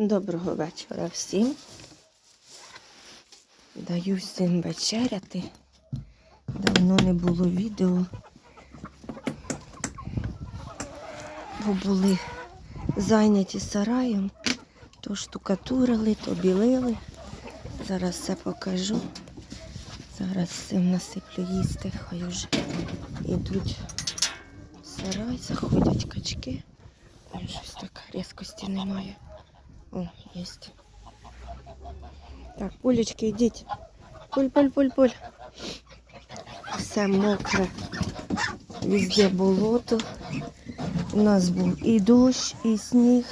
Доброго вечора всім. Даю всім вечеряти. Давно не було відео. Бо були зайняті сараєм, то штукатурили, то білили. Зараз все покажу. Зараз всім насиплю їсти, хай вже йдуть в сарай, заходять качки. Щось так різкості немає. О, есть. Так, пулечки, йдіть. Пуль, пуль, пуль, пуль. Все мокре. Везде болото. У нас був і дощ, і сніг.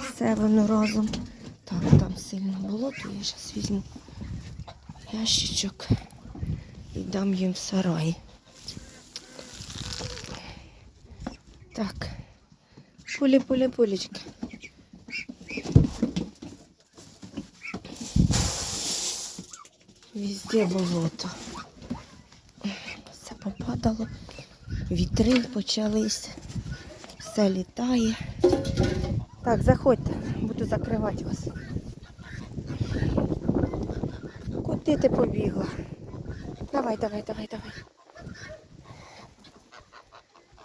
Все воно разом. Так, там сильно болото. Я зараз візьму ящичок і дам їм в сарай. Так. Пулі, пулі, пулечки. Везде болото. Все попадало, вітри почались, все літає. Так, заходьте, буду закривати вас. Куди ти побігла? Давай, давай, давай, давай.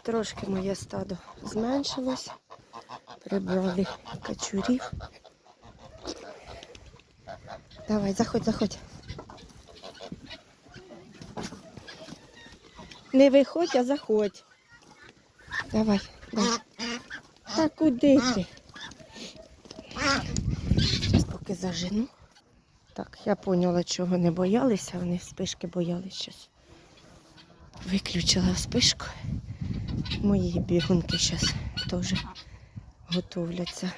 Трошки моє стадо зменшилось. Прибрали качурів. Давай, заходь, заходь. Не виходь, а заходь. Давай, давай. Та куди ти? Зараз поки зажену. Так, я поняла, чого не боялися. Вони спишки боялися щас. Виключила спишку. Мої бігунки зараз теж готовляться.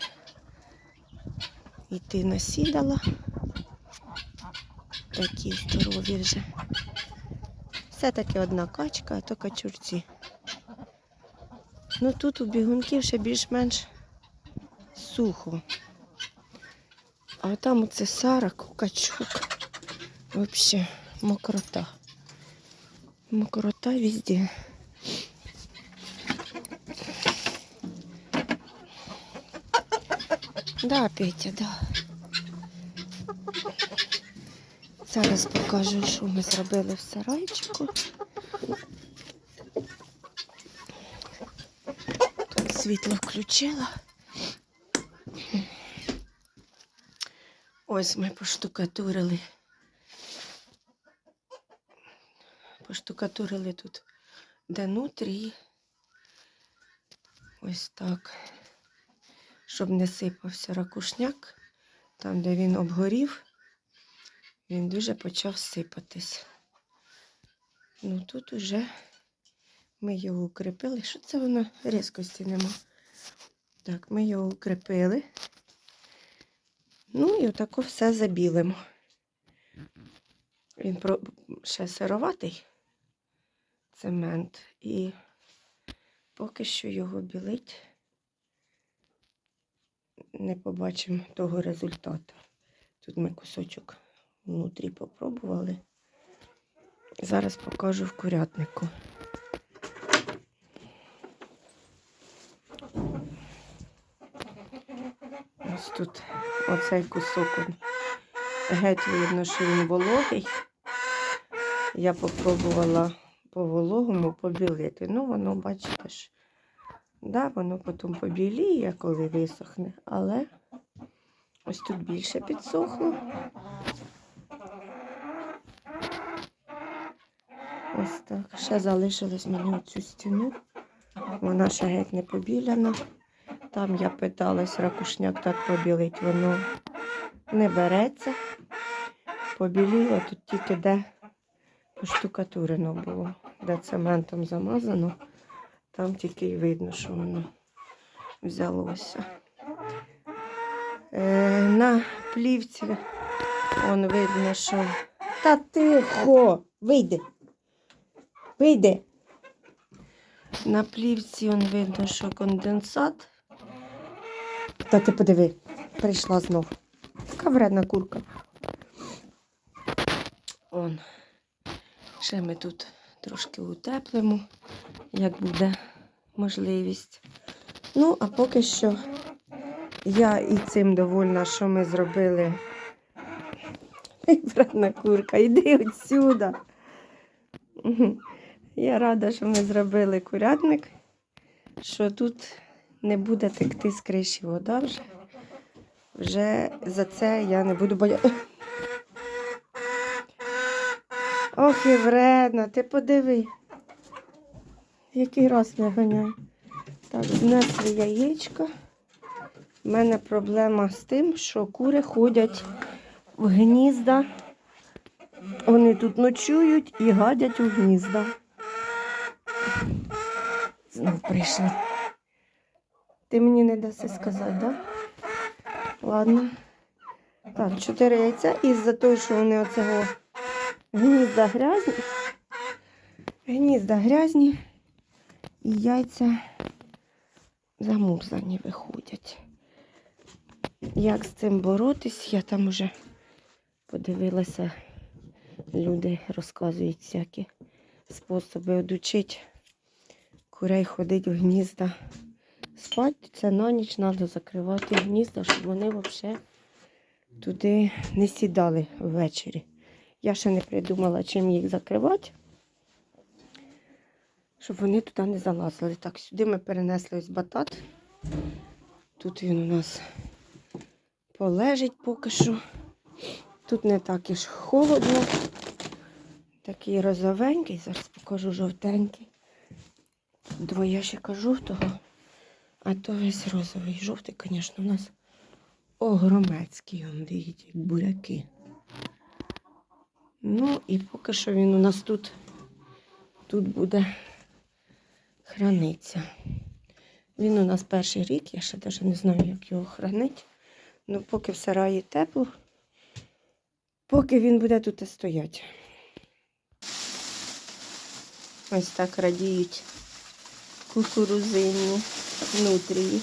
Іти насідала. Такі здорові вже. Все-таки одна качка, а то качурці. Ну тут у бігунків ще більш-менш сухо. А там оце сарак, у качук. Взагалі мокрота. Мокрота везде. Да, Петя, да. Зараз покажу, що ми зробили в сарайчику. Тут світло включила. Ось ми поштукатурили. Поштукатурили тут де нутрі. Ось так. Щоб не сипався ракушняк. Там, де він обгорів, він дуже почав сипатись. Ну тут уже ми його укріпили. Що це воно різкості нема? Так, ми його укріпили. Ну і отако все забілимо. Він ще сироватий цемент. І поки що його білить. Не побачимо того результату. Тут ми кусочок внутрі попробували. Зараз покажу в курятнику. Ось тут оцей кусок геть видно, що він вологий. Я попробувала по вологому побілити. Ну, воно, бачите ж, да, воно потім побіліє, коли висохне, але ось тут більше підсохло. Ось так. Ще залишилось мені оцю стіну. Вона ще геть не побіляна. Там я питалась ракушняк так побілить, воно не береться. Побіліло тут тільки де поштукатурено було, де цементом замазано. Там тільки й видно, що воно взялося. Е, на плівці он видно, що. Та тихо! Вийди! Вийди! На плівці он видно, що конденсат. Та ти подиви, прийшла знов. Така вредна курка. Он. Ще ми тут трошки утеплимо, як буде можливість. Ну, а поки що Я і цим довольна, що ми зробили. Братна курка, йди отсюда. Я рада, що ми зробили курятник, що тут не буде текти з криші вода вже. Вже за це я не буду боятися. Ох, і ти подиви. Який раз не ганяй. Так, знесли яєчка. У мене проблема з тим, що кури ходять в гнізда. Вони тут ночують і гадять у гнізда. Знов прийшли. Ти мені не даси сказати, так? Да? Ладно. Так, чотири яйця. І за того, що вони оцього гнізда грязні. Гнізда грязні. І яйця замурзані виходять. Як з цим боротись, я там уже подивилася, люди розказують всякі способи одучити курей ходити в гнізда. Спати це на ніч треба закривати гнізда, щоб вони взагалі туди не сідали ввечері. Я ще не придумала, чим їх закривати, щоб вони туди не залазили. Так, сюди ми перенесли ось батат. Тут він у нас полежить поки що. Тут не так і ж холодно. Такий розовенький, зараз покажу жовтенький. Двоє ще жовтого, а то весь розовий. Жовтий, звісно, у нас огромецький, дивіться, як буряки. Ну і поки що він у нас тут, тут буде храниться. Він у нас перший рік, я ще навіть не знаю, як його хранити. Ну, поки в сараї тепло, поки він буде тут стояти. Ось так радіють кукурузинні внутрі.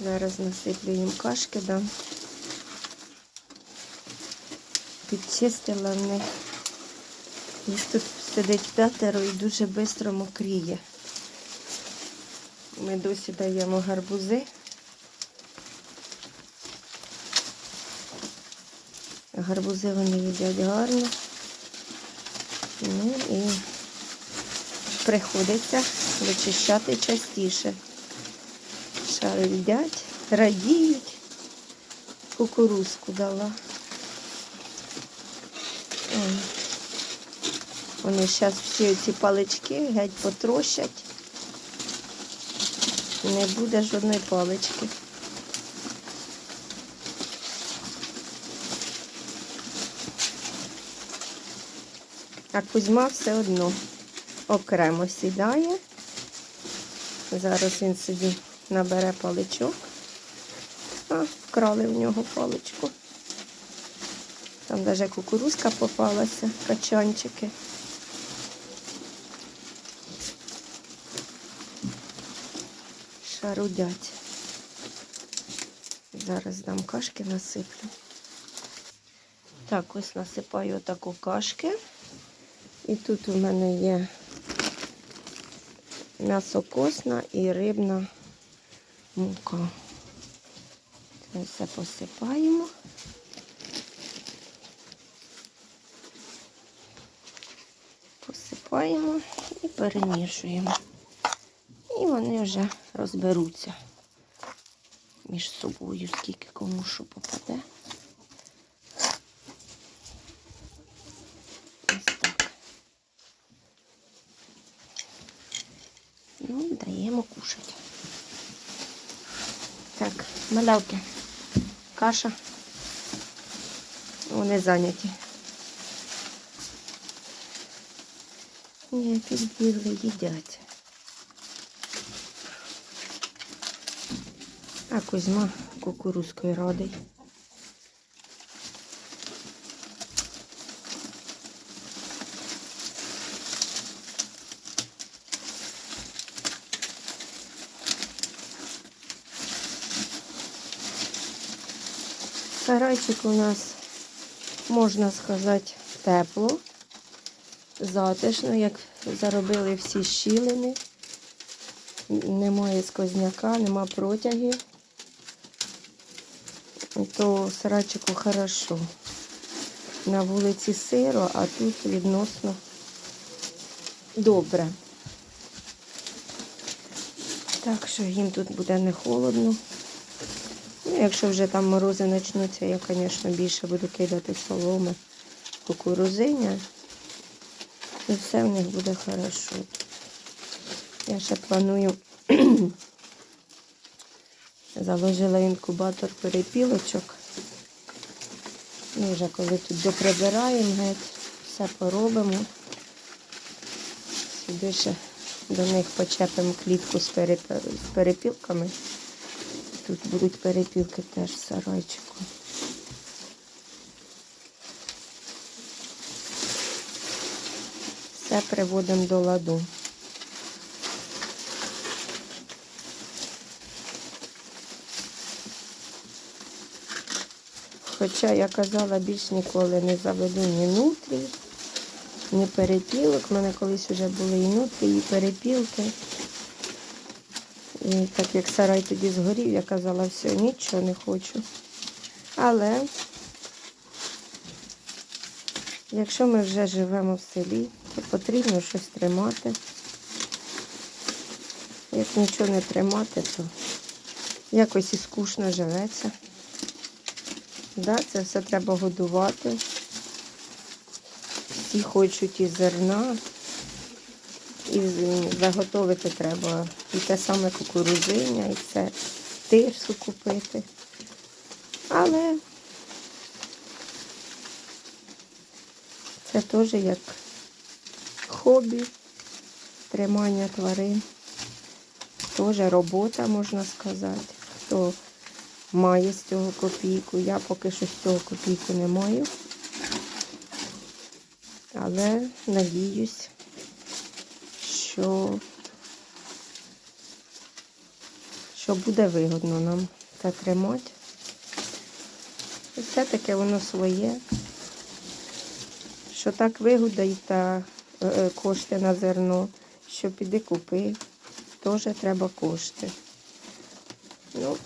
Зараз насиплю їм кашки, дам. Підчистила в них. Їх тут сидить п'ятеро і дуже швидко мокріє. Ми досі даємо гарбузи. Гарбузи вони їдять гарно. Ну і приходиться вичищати частіше. Шаридять, радіють. Кукурузку дала. Ой. Вони зараз всі ці палички геть потрощать. Не буде жодної палички. А Кузьма все одно окремо сідає. Зараз він собі набере паличок. А, вкрали в нього паличку. Там навіть кукурузка попалася, качанчики. Шарудять. Зараз дам кашки насиплю. Так, ось насипаю таку кашки. І тут у мене є м'ясокосна і рибна мука. Це все посипаємо. Посипаємо і перемішуємо. І вони вже розберуться між собою, скільки кому що попаде. Ось так. Ну, даємо кушати. Так, малявки, каша. Вони зайняті. Ні, підбігли, їдять. А Кузьма кукурузкою радий. Сарайчик у нас, можна сказати, тепло. затишно, як заробили всі щілини. Немає сквозняка, нема протягів. То сарайчику хорошо. На вулиці сиро, а тут відносно добре. Так що їм тут буде не холодно. Ну, якщо вже там морози почнуться, я, звісно, більше буду кидати соломи, кукурузиня. І все в них буде хорошо. Я ще планую заложила інкубатор перепілочок. Ми вже коли тут доприбираємо, геть, все поробимо. Сюди ще до них почепимо клітку з перепілками. Тут будуть перепілки теж в сарайчику. Все приводимо до ладу. Хоча я казала, більш ніколи не заведу ні нутрі, ні перепілок. У мене колись вже були і нутрі, і перепілки. І так як сарай тоді згорів, я казала, все, нічого не хочу. Але якщо ми вже живемо в селі, то потрібно щось тримати. Як нічого не тримати, то якось і скучно живеться. Да, це все треба годувати. Всі хочуть і зерна, і заготовити треба і те саме кукурузиня, і це тирсу купити. Але це теж як хобі, тримання тварин. Теж робота, можна сказати. Хто має з цього копійку. Я поки що з цього копійку не маю. Але надіюсь, що, що буде вигодно нам це тримати. І все-таки воно своє. Що так вигодають та е, е, кошти на зерно, що піди купи, теж треба кошти. Ну,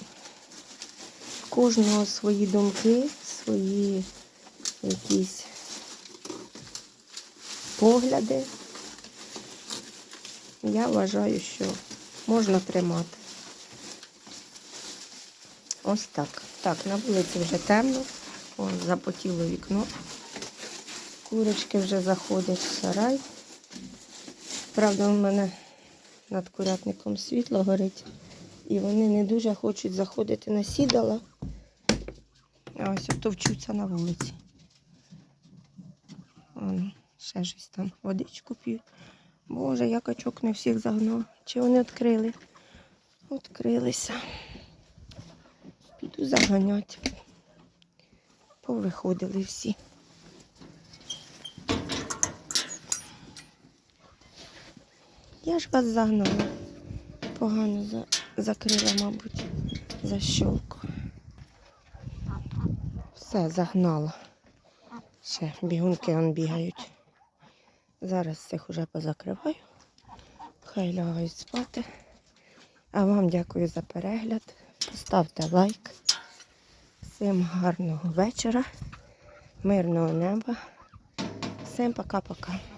кожного свої думки, свої якісь погляди. Я вважаю, що можна тримати. Ось так. Так, на вулиці вже темно. О, запотіло вікно. Курочки вже заходять в сарай. Правда, у мене над курятником світло горить. І вони не дуже хочуть заходити на сідала. А ось товчуться на вулиці. Вон, ще щось там водичку п'ють. Боже, я качок не всіх загнав. Чи вони відкрили? Відкрилися. Піду заганяти. Повиходили всі. Я ж вас загнала. Погано за... закрила, мабуть, защолку. Все, загнала. Ще бігунки он бігають. Зараз цих уже позакриваю. Хай лягають спати. А вам дякую за перегляд. Поставте лайк. Всім гарного вечора, мирного неба. Всім пока-пока.